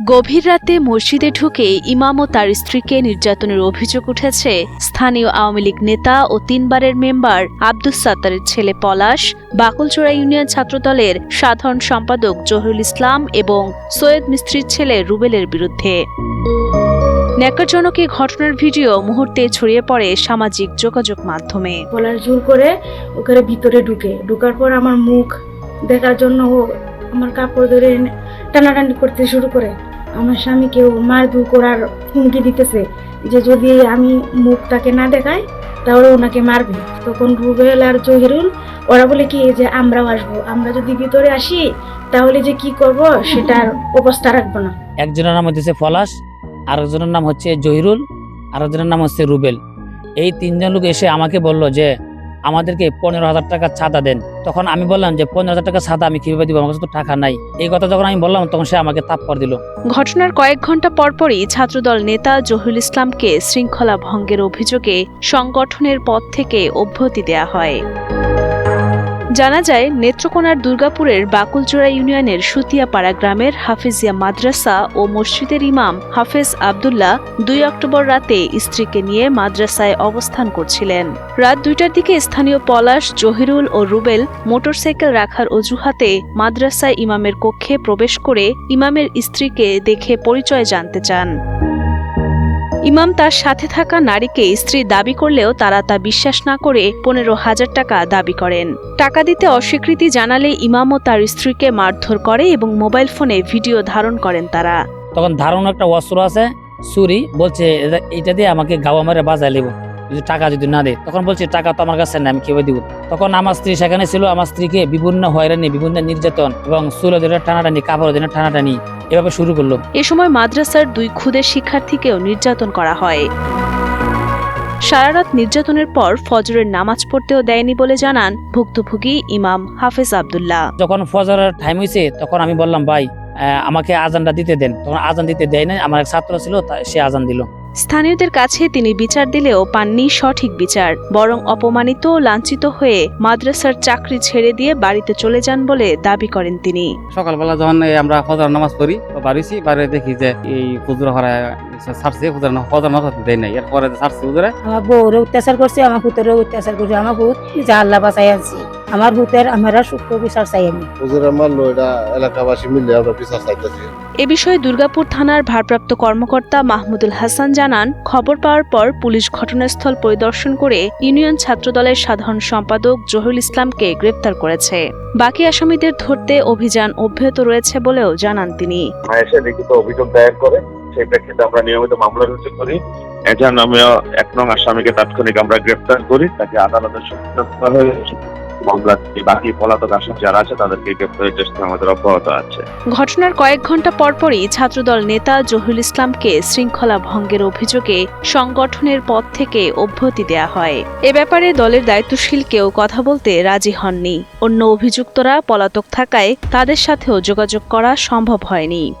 গভীর রাতে মসজিদে ঢুকে ইমাম ও তার স্ত্রীকে নির্যাতনের অভিযোগ উঠেছে। স্থানীয় আওয়ামী লীগ নেতা ও তিনবারের মেম্বার আব্দুস সাত্তারের ছেলে পলাশ বাকলচোড়া ইউনিয়ন ছাত্রদলের সাধারণ সম্পাদক জহিরুল ইসলাম এবং সৈয়দ মিস্ত্রির ছেলে রুবেলের বিরুদ্ধে। ন্যাকারজনক এই ঘটনার ভিডিও মুহূর্তে ছড়িয়ে পড়ে সামাজিক যোগাযোগ মাধ্যমে। পলাশ জোর করে ওখানে ভিতরে ঢুকে। ঢুকার পর আমার মুখ দেখার জন্য আমার কাপড় ধরে টানাটানি করতে শুরু করে। আমার স্বামীকেও মার দূর করার হুমকি দিতেছে যে যদি আমি মুখ তাকে না দেখাই, তাহলে ওনাকে মারবে। তখন রুবেল আর জহিরুল, ওরা বলে কি, যে আমরাও আসব। আমরা যদি ভিতরে আসি, তাহলে যে কি করব, সেটার অবস্থা রাখব না। একজনের নাম হচ্ছে পলাশ আরেকজনের নাম হচ্ছে জহিরুল, আরেকজনের নাম হচ্ছে রুবেল। এই তিনজন লোক এসে আমাকে বলল যে আমাদেরকে পনেরো হাজার টাকা ছাদা দেন। তখন আমি বললাম যে, পনেরো হাজার টাকা ছাদা আমি কীভাবে দিব? আমার কাছে তো টাকা নাই। এই কথা যখন আমি বললাম, তখন সে আমাকে তাপ তাপ্পর দিল। ঘটনার কয়েক ঘণ্টা পরপরই ছাত্রদল নেতা জহুল ইসলামকে শৃঙ্খলা ভঙ্গের অভিযোগে সংগঠনের পদ থেকে অব্যাহতি দেয়া হয়। জানা যায়, নেত্রকোনার দুর্গাপুরের বাকুলচোড়া ইউনিয়নের সুতিয়াপাড়া গ্রামের হাফিজিয়া মাদ্রাসা ও মসজিদের ইমাম হাফেজ আবদুল্লাহ দুই অক্টোবর রাতে স্ত্রীকে নিয়ে মাদ্রাসায় অবস্থান করছিলেন। রাত দুইটার দিকে স্থানীয় পলাশ, জহিরুল ও রুবেল মোটরসাইকেল রাখার অজুহাতে মাদ্রাসায় ইমামের কক্ষে প্রবেশ করে ইমামের স্ত্রীকে দেখে পরিচয় জানতে চান। ইমাম তার সাথে থাকা নারীকে স্ত্রী দাবি করলেও তারা তা বিশ্বাস না করে পনেরো হাজার টাকা দাবি করেন। টাকা দিতে অস্বীকৃতি জানালে ইমামও তার স্ত্রীকে মারধর করে এবং মোবাইল ফোনে ভিডিও ধারণ করেন তারা। তখন ধারণ একটা অস্ত্র আছে সুরি বলছে, "এটা- দিয়ে আমাকে গাওয়া মারে বাজায় নেব যদি টাকা যদি না দেয়। তখন বলছে, টাকা তো আমার কাছে নাই, আমি কীভাবে দিব? তখন আমার স্ত্রী সেখানে ছিল, আমার স্ত্রীকে বিভিন্ন হয়রানি, বিভিন্ন নির্যাতন এবং চুলো টানাটানি কাপড় ধরে টানাটানি এভাবে শুরু করল। এ সময় মাদ্রাসার দুই খুদের শিক্ষার্থীকেও নির্যাতন করা হয়। সারারাত নির্যাতনের পর ফজরের নামাজ পড়তেও দেয়নি বলে জানান ভুক্তভোগী ইমাম হাফেজ আবদুল্লাহ। যখন ফজরের টাইম হয়েছে তখন আমি বললাম ভাই আমাকে আজানটা দিতে দেন। তখন আজান দিতে দেয় নাই আমার এক ছাত্র ছিল সে আজান দিল। স্থানীয়দের কাছে তিনি বিচার দিলেও পাননি সঠিক বিচার বরং অপমানিত ও লাঞ্ছিত হয়ে মাদ্রাসার চাকরি ছেড়ে দিয়ে বাড়িতে চলে যান বলে দাবি করেন তিনি। সকালবেলা যখন আমরা ফজর নামাজ পড়ি তো বাড়িছি বাড়ি দেখি যে এই হুজুর হরা ছাড়ছে হুজুর ফজর নামাজ দেয় নাই। এরপরে ছাড়ছে হুজুরে আমার বউরে অত্যাচার করছে আমার পুতেরও অত্যাচার করছে আমার পুত যা আল্লাহ বাঁচাই আনছি। আমার পুতের আমরা সুখ বিচার চাই আমি। হুজুরের মারলো এটা এলাকাবাসী মিলে আমরা বিচার চাইতেছি। এ বিষয়ে দুর্গাপুর থানার ভারপ্রাপ্ত কর্মকর্তা মাহমুদুল হাসান জানান খবর পাওয়ার পর পুলিশ ঘটনাস্থল পরিদর্শন করে ইউনিয়ন ছাত্রদলের সাধারণ সম্পাদক জহিরুল ইসলামকে গ্রেপ্তার করেছে। বাকি আসামিদের ধরতে অভিযান অব্যাহত রয়েছে বলেও জানান তিনি। এসে লিখিত অভিযোগ দায়ের করে সেই প্রেক্ষিতে আমরা নিয়মিত মামলা রুজু করি। এটার নামে এক নং আসামিকে তাৎক্ষণিক আমরা গ্রেপ্তার করি তাকে আদালতের সম্মুখীন করা হয়েছে। মামলা বাকি পলাতক যারা আছে তাদেরকে গ্রেপ্তারের চেষ্টা আমাদের অব্যাহত আছে। ঘটনার কয়েক ঘণ্টা পরপরই ছাত্রদল নেতা জহিরুল ইসলামকে শৃঙ্খলা ভঙ্গের অভিযোগে সংগঠনের পদ থেকে অব্যাহতি দেয়া হয়। এ ব্যাপারে দলের দায়িত্বশীল কেউ কথা বলতে রাজি হননি। অন্য অভিযুক্তরা পলাতক থাকায় তাদের সাথেও যোগাযোগ করা সম্ভব হয়নি।